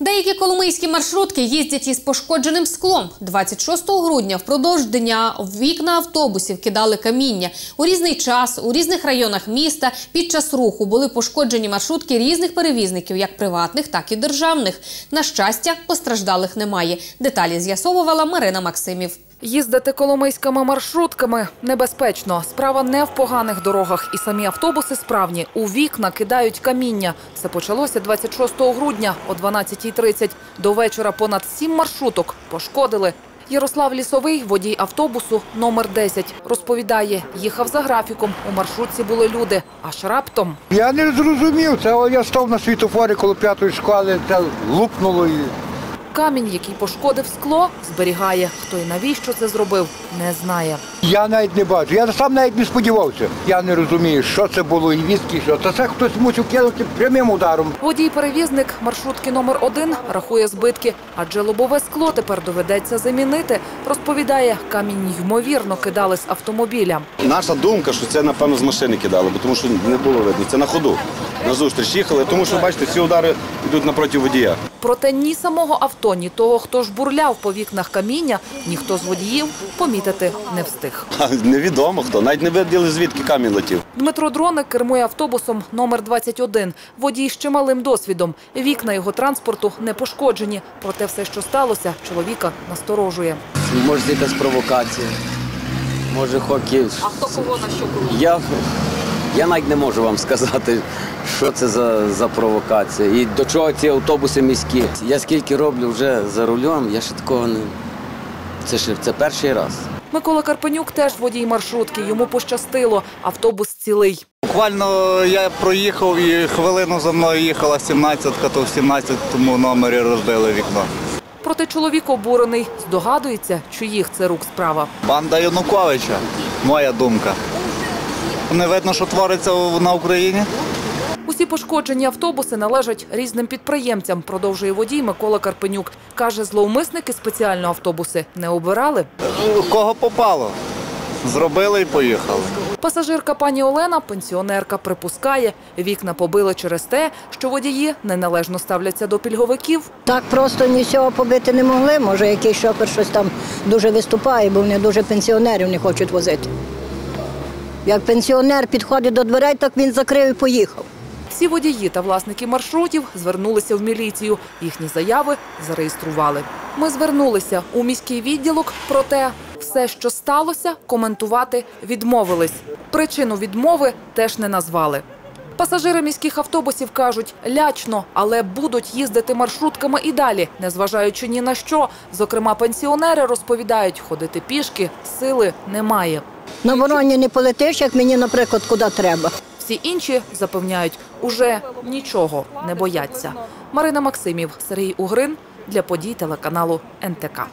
Деякі коломийські маршрутки їздять із пошкодженим склом. 26 грудня впродовж дня в вікна автобусів кидали каміння. У різний час у різних районах міста під час руху були пошкоджені маршрутки різних перевізників, як приватних, так і державних. На щастя, постраждалих немає. Деталі з'ясовувала Марина Максимів. Їздити коломийськими маршрутками небезпечно. Справа не в поганих дорогах, і самі автобуси справні. У вікна кидають каміння. Це почалося 26 грудня о 12.30. До вечора понад сім маршруток пошкодили. Ярослав Лісовий, водій автобусу номер 10, розповідає, їхав за графіком. У маршрутці були люди. Аж раптом Я не зрозумів, це я став на світофорі коло п'ятої школи, це лупнуло і. Камінь, який пошкодив скло, зберігає. Хто і навіщо це зробив, не знає. Я навіть не бачу. Я сам навіть не сподівався. Я не розумію, що це було і відки, що. Та це хтось мусив кинути прямим ударом. Водій-перевізник маршрутки номер 1 рахує збитки, адже лобове скло тепер доведеться замінити. Розповідає, камінь ймовірно кидали з автомобіля. Наша думка, що це напевно з машини кидали, бо тому що не було видно. Це на ходу. На зустріч їхали, тому що бачите, ці удари йдуть напроти водія. Проте ні самого авто, ні того, хто ж бурляв по вікнах каміння, ніхто з водіїв помітити не встиг. А невідомо хто, навіть не виділи, звідки камінь летів. Дмитро Дроник кермує автобусом номер 21. Водій з чималим досвідом. Вікна його транспорту не пошкоджені. Проте все, що сталося, чоловіка насторожує. Може, якась провокація. Може, хокі. А хто кого на що було? Я, я навіть не можу вам сказати, що це за, за провокація. І до чого ці автобуси міські. Я скільки роблю вже за рулем, я ще такого не. Це ще це перший раз. Микола Карпенюк теж водій маршрутки. Йому пощастило. Автобус цілий. Буквально я проїхав і хвилину за мною їхала 17-ка, то в 17-му номері розбили вікно. Проте чоловік обурений. Здогадується, чиїх це рук справа. Банда Януковича, моя думка. Не видно, що твориться на Україні. Усі пошкоджені автобуси належать різним підприємцям, продовжує водій Микола Карпенюк. Каже, зловмисники спеціально автобуси не обирали. Кого попало? Зробили і поїхали. Пасажирка пані Олена, пенсіонерка, припускає, вікна побили через те, що водії неналежно ставляться до пільговиків. Так просто нічого побити не могли. Може, якийсь шофер щось там дуже виступає, бо вони дуже пенсіонерів не хочуть возити. Як пенсіонер підходить до дверей, так він закрив і поїхав. Всі водії та власники маршрутів звернулися в міліцію. Їхні заяви зареєстрували. Ми звернулися у міський відділок, проте все, що сталося, коментувати відмовились. Причину відмови теж не назвали. Пасажири міських автобусів кажуть лячно, але будуть їздити маршрутками і далі, незважаючи ні на що. Зокрема, пенсіонери розповідають, ходити пішки сили немає. На вороні не полетиш, як мені, наприклад, куди треба. Всі інші запевняють, уже нічого не бояться. Марина Максимів, Сергій Угрин для подій телеканалу НТК.